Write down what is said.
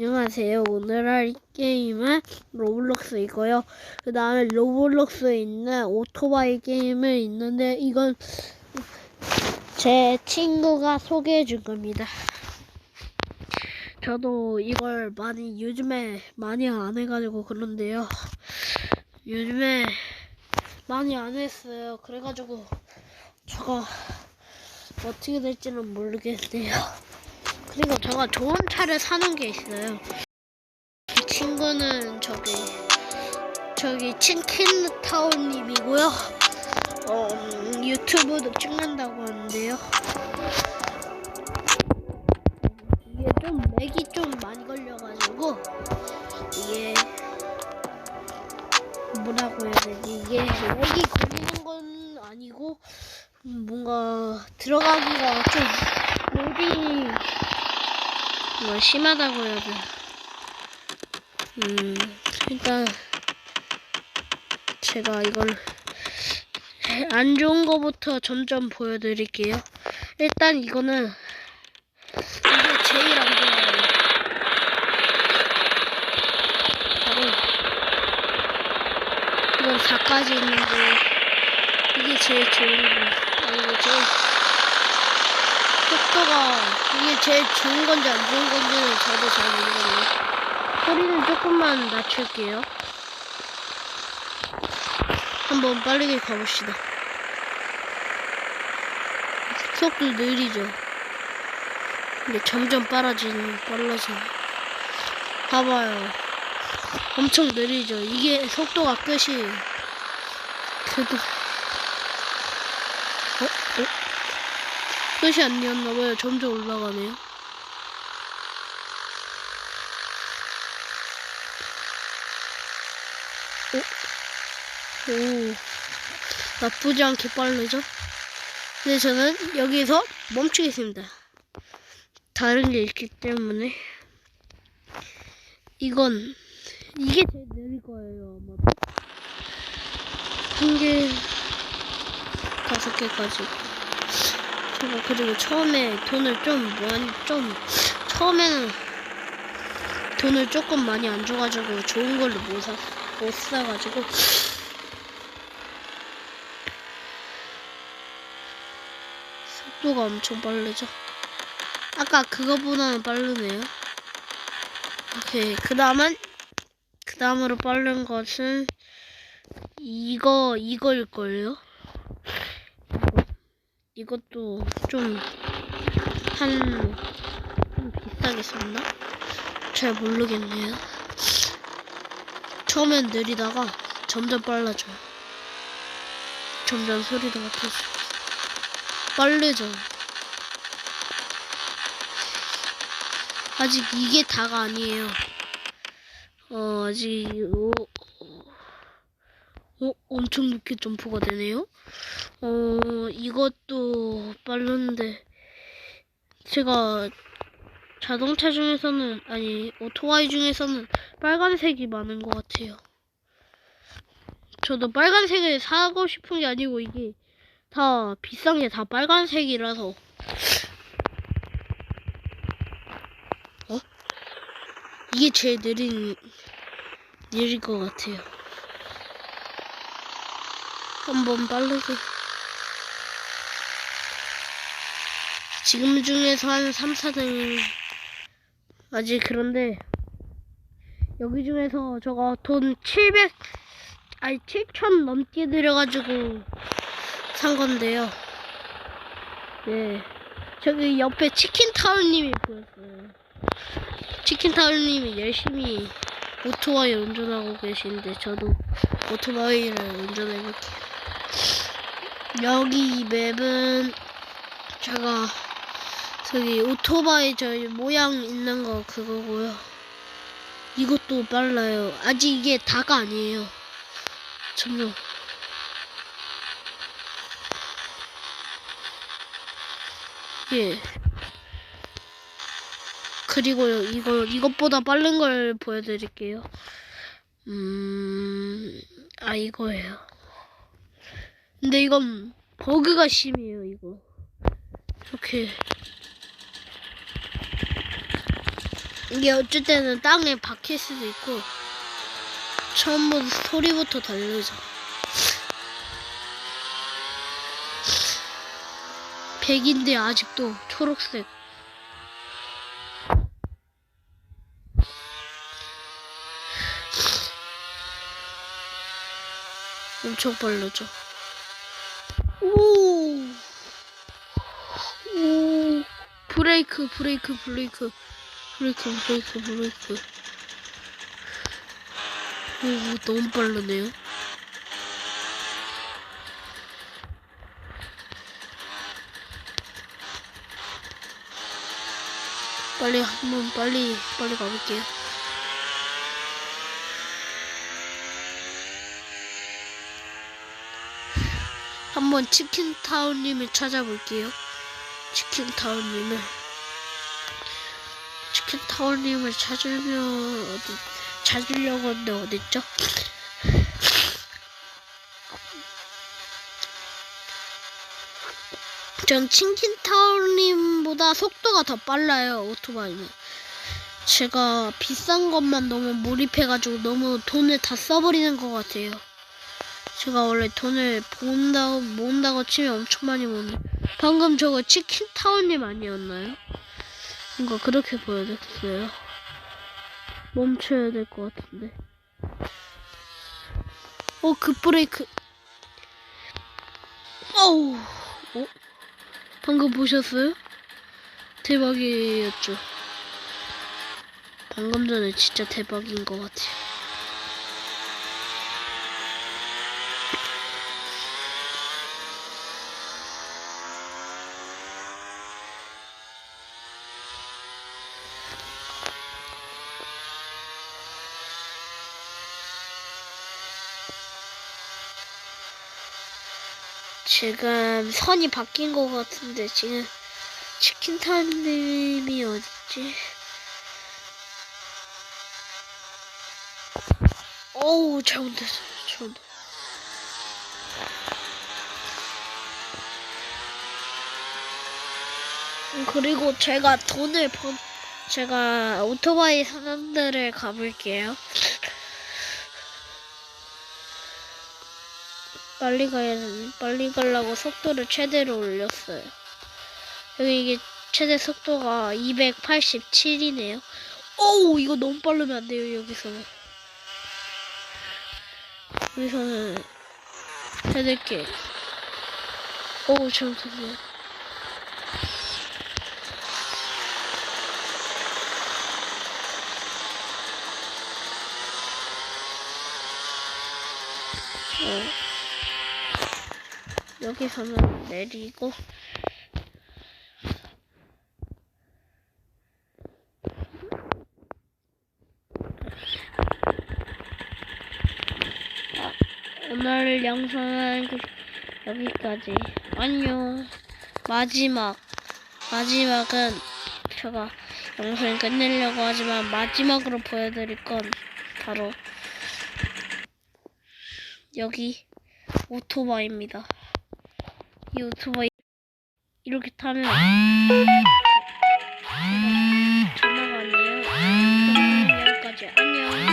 안녕하세요. 오늘 할 게임은 로블록스이고요. 그 다음에 로블록스에 있는 오토바이 게임을 있는데 이건 제 친구가 소개해 줄 겁니다. 저도 이걸 많이 요즘에 많이 안 해가지고 그런데요. 요즘에 많이 안 했어요. 그래가지고 제가 어떻게 될지는 모르겠네요. 그리고 제가 좋은 차를 사는 게 있어요. 이 친구는 저기 저기 치킨타운님이고요. 어, 음, 유튜브도 찍는다고 하는데요. 이게 좀 맥이 좀 많이 걸려가지고 이게 뭐라고 해야 되지? 이게 맥이 걸리는 건 아니고 음, 뭔가 들어가기가 좀 로딩이 뭐 심하다고 해야 돼. 음, 일단 제가 이걸 안 좋은 거부터 점점 보여드릴게요. 일단 이거는 이게 제일 안 좋아요. 바로 이건 4까지 있는데 이게 제일 좋은 거. 아니고 제일 속도가 이게 제일 좋은 건지 안 좋은 건지는 저도 잘 모르겠네요. 소리는 조금만 낮출게요. 한번 빠르게 가봅시다. 속도 느리죠. 근데 점점 빨라지는, 빨라져. 봐봐요. 엄청 느리죠. 이게 속도가 끝이, 그래도, 어? 어? 끝이 아니었나봐요. 점점 올라가네요. 오, 오, 나쁘지 않게 빠르죠? 근데 저는 여기서 멈추겠습니다. 다른 게 있기 때문에. 이건, 이게 제일 느릴 거예요, 아마도. 한 개, 다섯 개까지. 제가 그리고 처음에 돈을 좀 많이 좀 처음에는 돈을 조금 많이 안 줘가지고 좋은 걸로 못 사, 못 사가지고 속도가 엄청 빠르죠. 아까 그거보다는 빠르네요. 오케이 그 다음은 그 다음으로 빠른 것은 이거 이거일 거예요. 이것도 좀, 한, 좀 비싸게 샀나? 잘 모르겠네요. 처음엔 느리다가 점점 빨라져요. 점점 소리도 같아지고. 빠르죠? 아직 이게 다가 아니에요. 어, 아직, 오, 어, 엄청 높게 점프가 되네요. 어, 이것도 빠른데, 제가 자동차 중에서는, 아니, 오토바이 중에서는 빨간색이 많은 것 같아요. 저도 빨간색을 사고 싶은 게 아니고, 이게 다 비싼 게 다 빨간색이라서. 어? 이게 제일 느린, 느릴 것 같아요. 한번 빠르게. 지금 중에서 한 3, 4등 아직 그런데 여기 중에서 저가 돈 700, 아니 7천 넘게 들여가지고 산 건데요. 네. 저기 옆에 치킨타운님이 보였어요. 치킨타운님이 열심히 오토바이 운전하고 계시는데 저도 오토바이를 운전해볼게요. 여기 이 맵은 제가 저기 오토바이 저기 모양 있는 거 그거고요. 이것도 빨라요. 아직 이게 다가 아니에요. 점점 예. 그리고요 이거 이것보다 빠른 걸 보여드릴게요. 음, 아 이거예요. 근데 이건 버그가 심해요 이거. 이렇게 이게 어쩔 때는 땅에 박힐 수도 있고 처음부터 소리부터 달르죠. 백인데 아직도 초록색. 엄청 빠르죠. 오, 오, 브레이크, 브레이크, 브레이크, 브레이크, 브레이크, 브레이크. 오, 너무 빠르네요. 빨리 한번 빨리 빨리 가볼게요. 한번 치킨타운님을 찾아볼게요. 치킨타운님을 치킨타운님을 찾으면 어디 찾으려고 하는데 어딨죠? 전 치킨타운님보다 속도가 더 빨라요 오토바이는. 제가 비싼 것만 너무 몰입해가지고 너무 돈을 다 써버리는 것 같아요. 제가 원래 돈을 모은다고, 모은다고 치면 엄청 많이 모는데. 방금 저거 치킨타운님 아니었나요? 뭔가 그렇게 보여졌어요. 멈춰야 될 것 같은데. 어, 급브레이크. 어우, 어? 방금 보셨어요? 대박이었죠. 방금 전에 진짜 대박인 것 같아요. 지금 선이 바뀐 것 같은데 지금 치킨타님이 어딨지? 어우 잘못했어 잘못. 음, 그리고 제가 돈을 번 제가 오토바이 사람들을 가볼게요. 빨리 가야 되네. 빨리 가려고 속도를 최대로 올렸어요. 여기 이게 최대 속도가 287이네요. 오우 이거 너무 빠르면 안 돼요 여기서는. 여기서는 해낼게. 오우 잘못했네요. 어. 여기서는 내리고. 오늘 영상은 그- 여기까지. 안녕. 마지막. 마지막은 제가 영상 끝내려고 하지만 마지막으로 보여드릴 건 바로 여기 오토바이입니다. 유튜버 이렇게 타면 아. 어, 전화가 아니에요. 여기까지 안녕.